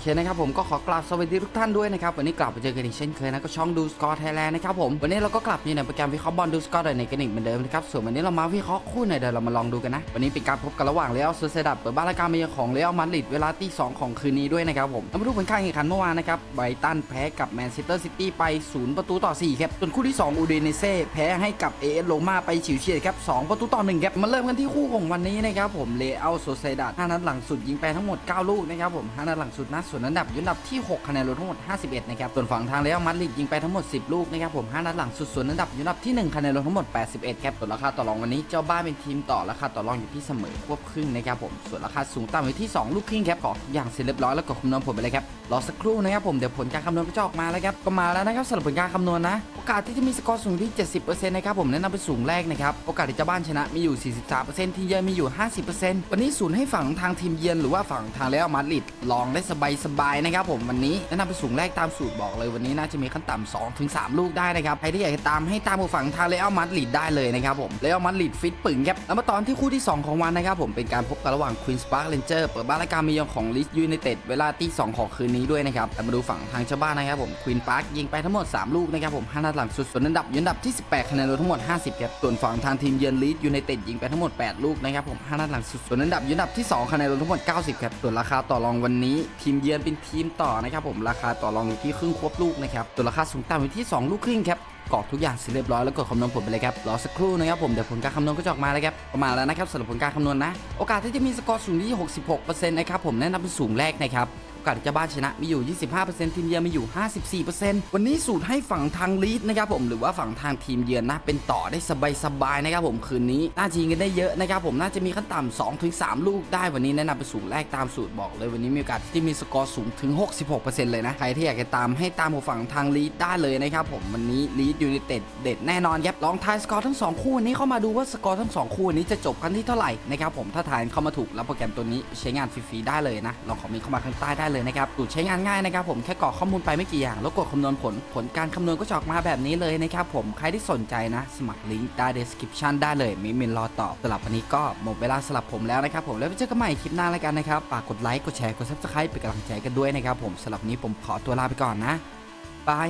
เคนะครับผมก็ขอกราบสวัสดีทุกท่านด้วยนะครับวันนี้กลับมาเจอกันอีกเช่นเคยนะก็ช่องดูสกอร์ไทยแลนด์นะครับผมวันนี้เราก็กลับอยู่ในโปรแกรมวิเคราะห์บอลดูสกอร์ในกันอีกเหมือนเดิมนะครับส่วนวันนี้เรามาวิเคราะห์คู่ไหนเดี๋ยวเรามาลองดูกันนะวันนี้เป็นการพบกันระหว่างเรอัลซูเซดัดเปิดบ้านรายการมาเยือนของเรอัลมาดริดเวลาตีสองของคืนนี้ด้วยนะครับผมเรามาดูผลการแข่งขันเมื่อวานนะครับไบรตันแพ้กับแมนเชสเตอร์ซิตี้ไป 0 ประตูต่อ4ครับส่วนคู่ที่ 2 อูเดเนเซ่แพ้ให้กับเอเอสโรม่าไปฉิวเฉียดครับ2ประตูต่อ1ครับมาเริ่มกันที่คู่ของวันนี้นะครับผมเรอัลโซเซดัด5นัดหลังสุดยิงไปทั้งหมด 9 ลูกนะครับผม5นัดหลังสุดนะส่วนอันดับอยู่อันดับที่ 6 คะแนนรวมทั้งหมด 51 นะครับ ส่วนฝั่งทางเรอัลมาดริดยิงไปทั้งหมด 10 ลูกนะครับผม 5 นัดหลังสุดส่วนอันดับอยู่อันดับที่ 1 คะแนนรวมทั้งหมด 81 ครับ ส่วนราคาต่อรองวันนี้เจ้าบ้านเป็นทีมต่อราคาต่อรองอยู่ที่เสมอควบครึ่งนะครับผม ส่วนราคาสูงต่ำอยู่ที่ 2 ลูกครึ่งครับขอทุกอย่างเสร็จเรียบร้อยแล้วก็คำนวณผลไปเลยครับ รอสักครู่นะครับผมเดี๋ยวผลการคำนวณก็จะออกมาแล้วครับ ก็มาแล้วนะครับสำหรับผลการคำนวณนะ อกาสที่จะมีสกอร์สูงที่ 70%นะครับผมแนะนำเป็นสูงแรกนะครับ โอกาสที่เจ้าบ้านชนะมีอยู่ 43%ทีมเยือนมีอยู่ 50%วันนี้ศูนย์ให้ฝั่งทางทีมเยือนหรือว่าฝั่งทางเรอัลมาดริดลองได้สบายๆนะครับผมวันนี้แนะนำเป็นสูงแรกตามสูตรบอกเลยวันนี้น่าจะมีขั้นต่ำ2ถึง3ลูกได้นะครับใครที่อยากจะตามให้ตามฝั่งทางเรอัลมาดริดได้เลยนะครับผมเรอัลมาดริดฟิตปึงครับแล้วมาตอนที่คู่ที่ 2 ของวันนะครับผมเป็นการพบกันระหว่างควีนส์ปาร์คเลนเจอร์เปิดบ้านรายการมียองของลิสยูไนเต็ดเวลาที่2ของคืนนี้ด้วยนะครับแต่มาดูฝั่งทางชาวบ้านนะครับผมควีนพาร์คยิงไปทั้งหมด 3 ลูกนะครับผม5นัดหลังสุดส่วนอันดับอยู่อันดับที่ 18คะแนนรวมทั้งหมด 50ครับส่วนฝั่งทางทีมเยือนลิสยูไนเต็ดยิงไปทั้งหมด 8 ลูกนะครับผม5นัดหลังสุดส่วนอันดับอยู่อันดับที่ 2คะแนนรวมทั้งหมด 90ครับส่วนราคาต่อรองวันนี้ ทีมเยือนเป็นทีมต่อนะครับผมราคาต่อรองอยู่ที่ครึ่งควบลูกนะครับส่วนราคาสูงต่ำอยู่ที่ 2 ลูกครึ่งครับกรอกทุกอย่างเสร็จเรียบร้อยแล้วกดคำนวณผลไปเลยครับรอสักครู่นะครับผมเดี๋ยวผลการคำนวณก็จะออกมาแล้วครับประมาณแล้วนะครับสำหรับผลการคำนวณนะ โอกาสที่จะมีสกอร์สูงที่ 66%นะครับผมแนะนำเป็นสูงแรกนะครับ อกาสที่จะบ้านชนะมีอยู่ 25%ทีมเยือนมีอยู่ 54%วันนี้สูตรให้ฝั่งทางลีดนะครับผมหรือว่าฝั่งทางทีมเยือนนะเป็นต่อได้สบายๆนะครับผมคืนนี้น่าจะยิงกันได้เยอะนะครับผมน่าจะมีขั้นต่ำ2ถึง3ลูกได้วันนี้แนะนำเป็นสูงแรกตามสูตรบอกเลยวันนี้มีโอกาสที่มีสกอร์สูงถึง 66%เลยนะใครที่อยากจะตามให้ตามกับฝั่งทางลีดได้เลยนะครับผมวันนี้ลีดยูไนเต็ดเด็ดแน่นอนครับลองทายสกอร์ทั้งสองคู่วันนี้เข้ามาดูว่าสกอร์ทั้งสองคู่วันนี้จะจบกันที่เท่าไหร่นะครับผมถ้าทายเข้ามาถูกแล้วโปรแกรมตัวนี้ใช้งานฟรีๆได้เลยนะลองคอมเมนต์เข้ามาข้างใต้ได้เลยนะครับดูใช้งานง่ายนะครับผมแค่กรอกข้อมูลไปไม่กี่อย่าง แล้วกดคำนวณผลผลการคำนวณก็จะออกมาแบบนี้เลยนะครับผมใครที่สนใจนะ สมัครลิงก์ใต้ description ได้เลยมิมินรอตอบสำหรับวันนี้ก็หมดเวลาสำหรับผมแล้วนะครับผมแล้วไปเจอกันใหม่คลิปหน้าแล้วกันนะครับฝากกดไลค์กดแชร์กด subscribe เป็นกำลังใจกันด้วยนะครับผมสำหรับนี้ผมขอตัวลาไปก่อนนะบาย